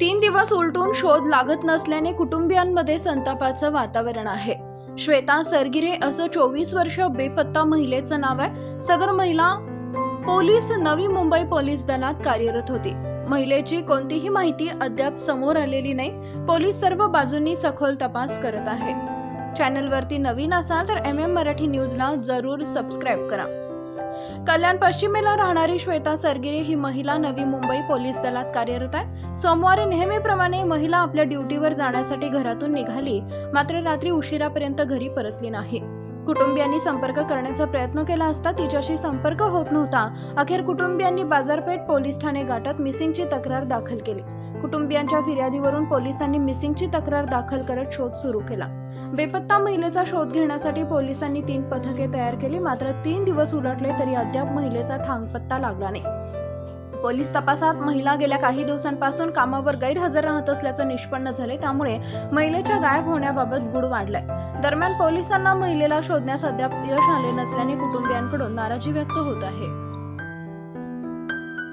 तीन दिवस उलटून शोध लागत नसल्याने कुटुंबियांमध्ये संतापाचं वातावरण आहे. श्वेता सरगिरे असं चोवीस वर्ष बेपत्ता महिलेचं नाव आहे. सदर महिला पोलीस नवी मुंबई पोलीस दलात कार्यरत होती. महिलेची कोणतीही माहिती अद्याप समोर आलेली नाही. पोलीस सर्व बाजूंनी सखोल तपास करत आहे. चॅनलवरती नवीन असाल तर एम एम मराठी न्यूजला जरूर सबस्क्राईब करा. कल्याण पश्चिमेला राहणारी श्वेता सरगिरे ही महिला नवी मुंबई पोलीस दलात कार्यरत आहे. सोमवारी नेहमीप्रमाणे महिला आपल्या ड्युटीवर जाण्यासाठी घरातून निघाली. मात्र रात्री उशिरापर्यंत घरी परतली नाही. कुटुंबियांनी संपर्क करण्याचा प्रयत्न केला असता तिच्याशी संपर्क होत नव्हता. अखेर कुटुंबियांनी बाजारपेठ पोलीस ठाणे गाठत मिसिंगची तक्रार दाखल केली. कुटुंबियांच्या फिर्यादीवरून पोलिसांनी मिसिंगची तक्रार दाखल करत शोध सुरू केला. बेपत्ता महिलेचा शोध घेण्यासाठी पोलिसांनी तीन पथके तयार केली. मात्र तीन दिवस उलटले तरी अद्याप महिलेचा थांगपत्ता लागला नाही. पोलीस तपासात महिला गेल्या काही दिवसांपासून कामावर गैरहजर राहत असल्याचं निष्पन्न झाले. त्यामुळे महिलेच्या गायब होण्याबाबत गुड वाढलाय. दरम्यान पोलिसांना महिलेला शोधण्यास अद्याप यश आले नसल्याने कुटुंबियांकडून नाराजी व्यक्त होत आहे.